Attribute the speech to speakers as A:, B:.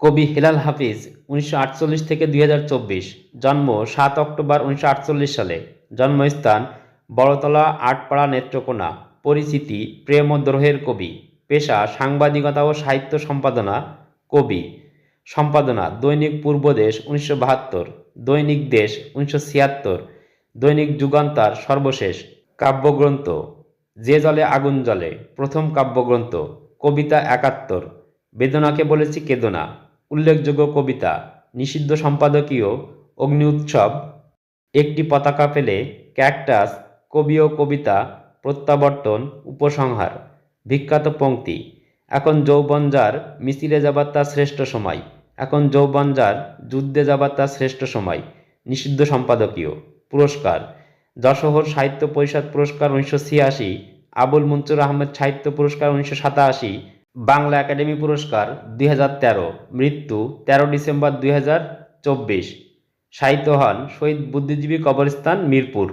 A: কবি হেলাল হাফিজ উনিশশো আটচল্লিশ থেকে দুই হাজার চব্বিশ, জন্ম সাত অক্টোবর উনিশশো আটচল্লিশ সালে, জন্মস্থান বড়তলা আটপাড়া নেত্রকোনা, পরিচিতি প্রেম ও দ্রোহের কবি, পেশা সাংবাদিকতা ও সাহিত্য সম্পাদনা কবি, সম্পাদনা দৈনিক পূর্বদেশ উনিশশো বাহাত্তর, দৈনিক দেশ উনিশশো ছিয়াত্তর, দৈনিক যুগান্তার সর্বশেষ কাব্যগ্রন্থ, যে জলে আগুন জ্বলে প্রথম কাব্যগ্রন্থ, কবিতা একাত্তর, বেদনাকে বলেছি কেদনা। উল্লেখযোগ্য কবিতা, নিষিদ্ধ সম্পাদকীয়, অগ্নি উৎসব, একটি পতাকা পেলে ক্যাকটাস, কবি ও কবিতা, প্রত্যাবর্তন, উপসংহার, বিখ্যাত পংক্তি এখন যৌবন যার, মিছিলে যাবার তার শ্রেষ্ঠ সময়। এখন যৌবন যার, যুদ্ধে যাবার তার শ্রেষ্ঠ সময়। নিষিদ্ধ সম্পাদকীয়, পুরস্কার। যশোহর সাহিত্য পরিষদ পুরস্কার উনিশশো ছিয়াশি, আবুল মনসুর আহমেদ সাহিত্য পুরস্কার উনিশশো সাতাশি বাংলা একাডেমি পুরস্কার দুই হাজার তেরো, মৃত্যু তেরো ডিসেম্বর দুই হাজার চব্বিশ। সাহিত্য হন শহীদ বুদ্ধিজীবী কবরস্থান মিরপুর।